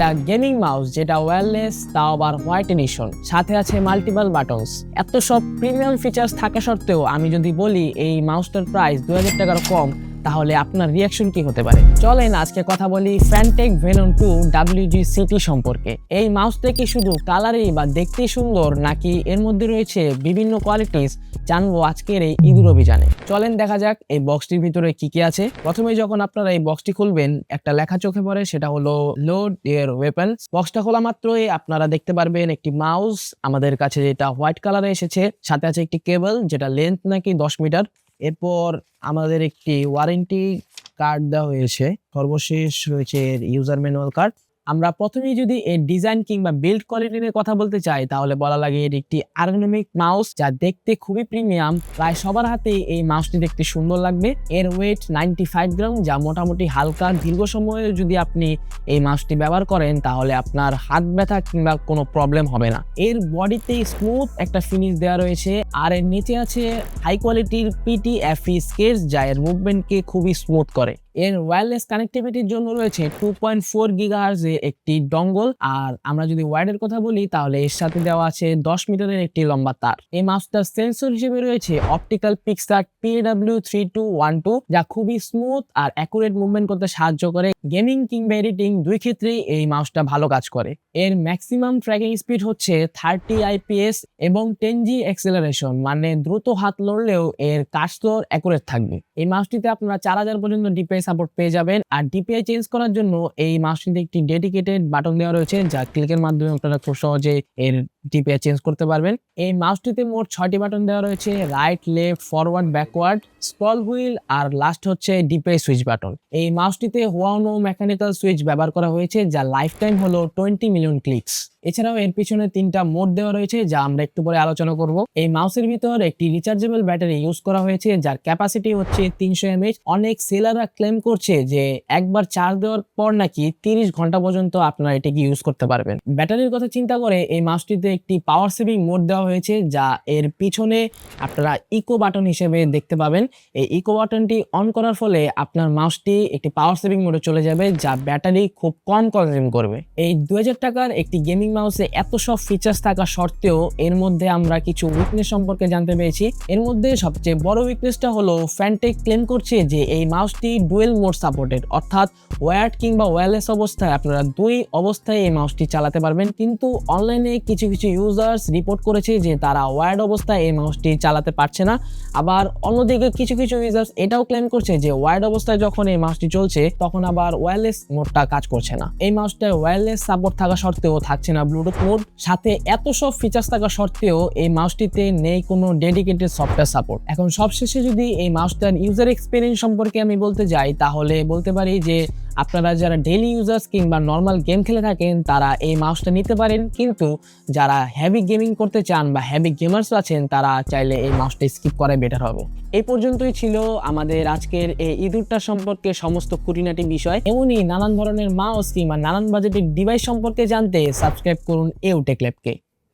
একটা gaming mouse, যেটা wireless, তাও আবার হোয়াইট এডিশন। সাথে আছে মাল্টিপল বাটনস। এত সব প্রিমিয়াম ফিচার্স থাকা সত্ত্বেও আমি যদি বলি, এই মাউসটার প্রাইস দু হাজার টাকার কম। তাহলে আপনার রিয়াকশন কি হতে পারে? চলেন আজকে কথা বলি Fantech venom two W G city সম্পর্কে। এই মাউসটা কি শুধু কালারেই বা দেখতে সুন্দর নাকি এর মধ্যে রয়েছে বিভিন্ন কোয়ালিটিস জানব আজকের এই ঈদুর অভিযানে? চলেন দেখা যাক এই বক্সটির ভিতরে কি কি আছে। প্রথমে যখন আপনারা এই বক্সটি খুলবেন, একটা লেখা চোখে পড়ে, সেটা হলো লোড এর ওয়েপন্স বক্সটা খোলা মাত্রই আপনারা দেখতে পারবেন একটি মাউস আমাদের কাছে যেটা হোয়াইট কালারে এসেছে, সাথে আছে একটি কেবল যেটা লেন্থ নাকি দশ মিটার এরপর আমাদের একটি ওয়ারেন্টি কার্ড দেওয়া হয়েছে। সর্বশেষ রয়েছে এর ইউজার ম্যানুয়াল কার্ড আমরা প্রথমেই যদি এর ডিজাইন কিংবা বিল্ড কোয়ালিটি নিয়ে কথা বলতে চাই, তাহলে বলা লাগে এর একটি আর্গোনমিক মাউস যা দেখতে খুবই প্রিমিয়াম প্রায় সবার হাতেই এই মাউসটি দেখতে সুন্দর লাগবে। এর ওয়েট নাইনটি ফাইভ গ্রাম যা মোটামুটি হালকা দীর্ঘ সময়ে যদি আপনি এই মাউসটি ব্যবহার করেন, তাহলে আপনার হাত ব্যথা কিংবা কোনো প্রবলেম হবে না। এর বডিতে স্মুথ একটা ফিনিশ দেওয়া রয়েছে। আর এর নিচে আছে হাই কোয়ালিটির পিটি এফি স্কেচ যা এর মুভমেন্টকে খুবই স্মুথ করে। এর ওয়্যারলেস কানেক্টিভিটির জন্য রয়েছে টু পয়েন্ট ফোর গিগাহার্জে একটি ডঙ্গল আর আমরা যদি ওয়ার্ডের কথা বলি, তাহলে এর সাথে দেওয়া আছে দশ মিটারের একটি লম্বা তার। এই মাস্টার সেন্সর হিসেবে রয়েছে optical PixArt PW three two one two যা খুবই স্মুথ আর অ্যাকুরেট মুভমেন্ট করতে সাহায্য করে। গেমিং কিংবা এডিটিং দুই ক্ষেত্রেই এই মাউসটা ভালো কাজ করে। এর ম্যাক্সিমাম ট্র্যাকিং স্পিড হচ্ছে থার্টি আইপিএস এবং টেন জি অ্যাক্সেলারেশন মানে দ্রুত হাত লড়লেও এর কাজ তো অ্যাকুরেট থাকবে। এই মাউসটিতে আপনারা চার হাজার পর্যন্ত ডিপিআই সাপোর্ট পেয়ে যাবেন আর ডিপিআই চেঞ্জ করার জন্য এই মাউসটিতে একটি ডেডিকেটেড বাটন দেওয়া রয়েছে, যা ক্লিকের মাধ্যমে আপনারা খুব সহজে এর ডিপিআই চেঞ্জ করতে পারবেন। এই মাউসটিতে মোট ছয়টি বাটন দেওয়া রয়েছে right left forward backward scroll wheel আর লাস্ট হচ্ছে ডিপিআই সুইচ বাটন এই মাউসটিতে হোয়ানো মেকানিক্যাল সুইচ ব্যবহার করা হয়েছে, যা লাইফ টাইম হলো টোয়েন্টি মিলিয়ন ক্লিকস এছাড়াও এর পিছনে তিনটা মোড দেওয়া রয়েছে, যা আমরা একটু পরে আলোচনা করব। এই মাউসের ভিতর একটি রিচার্জেবল ব্যাটারি ইউজ করা হয়েছে, যার ক্যাপাসিটি হচ্ছে তিনশো এমএইচ অনেক সেলাররা ক্লেম করছে যে একবার চার্জ দেওয়ার পর নাকি তিরিশ ঘণ্টা পর্যন্ত আপনারা এটিকে ইউজ করতে পারবেন। ব্যাটারির কথা চিন্তা করে এই মাউসটিতে একটি পাওয়ার সেভিং মোড দেওয়া হয়েছে, যা এর পিছনে আপনারা ইকো বাটন হিসেবে দেখতে পাবেন। এই ইকো বাটনটি অন করার ফলে আপনার মাউসটি একটি পাওয়ার সেভিং মোডে চলে যাবে যা ব্যাটারি খুব কম কনজিউম করবে। এই দুই হাজার টাকার একটি গেমিং মাউসে এত সব ফিচার্স থাকা সত্ত্বেও এর মধ্যে আমরা কিছু উইকনেস সম্পর্কে জানতে পেরেছি। এর মধ্যে সবচেয়ে বড় উইকনেসটা হলো ফ্যানটেক ক্লেম করছে যে এই মাউসটি ডুয়েল মোড সাপোর্টেড অর্থাৎ ওয়ার্ড কিংবা ওয়্যারলেস অবস্থায় আপনারা দুই অবস্থায় এই মাউসটি চালাতে পারবেন। কিন্তু অনলাইনে কিছু কিছু ইউজার্স রিপোর্ট করেছে যে তারা ওয়ার্ড অবস্থায় এই মাউসটি চালাতে পারছে না। আবার অন্যদিকে কিছু কিছু ইউজার্স এটাও ক্লেম করছে যে ওয়ার্ড অবস্থায় যখন এই মাউসটি চলছে, তখন আবার ওয়্যারলেস মোডটা কাজ করছে না। এই মাউসটায় ওয়্যারলেস সাপোর্ট থাকা সত্ত্বেও থাকছে না ব্লুটুথ মোড সাথে এত সব ফিচার্স থাকা সত্ত্বেও এই মাউসটিতে নেই কোনো ডেডিকেটেড সফটওয়্যার সাপোর্ট এখন সবশেষে যদি এই মাউসটার ইউজার এক্সপিরিয়েন্স সম্পর্কে আমি বলতে যাই, তাহলে বলতে পারি যে আপনারা যারা ডেইলি ইউজার্স কিংবা নর্মাল গেম খেলে থাকেন, তারা এই মাউসটা নিতে পারেন। কিন্তু যারা হেভি গেমিং করতে চান বা হেভি গেমার্স আছেন, তারা চাইলে এই মাউসটা স্কিপ করাই বেটার হবে। এই পর্যন্তই ছিল আমাদের আজকের এই ইঁদুরটা সম্পর্কে সমস্ত খুঁটিনাটি বিষয়। এমনই নানান ধরনের মাউস কিংবা নানান বাজেটের ডিভাইস সম্পর্কে জানতে সাবস্ক্রাইব করুন এউটেক ল্যাবকে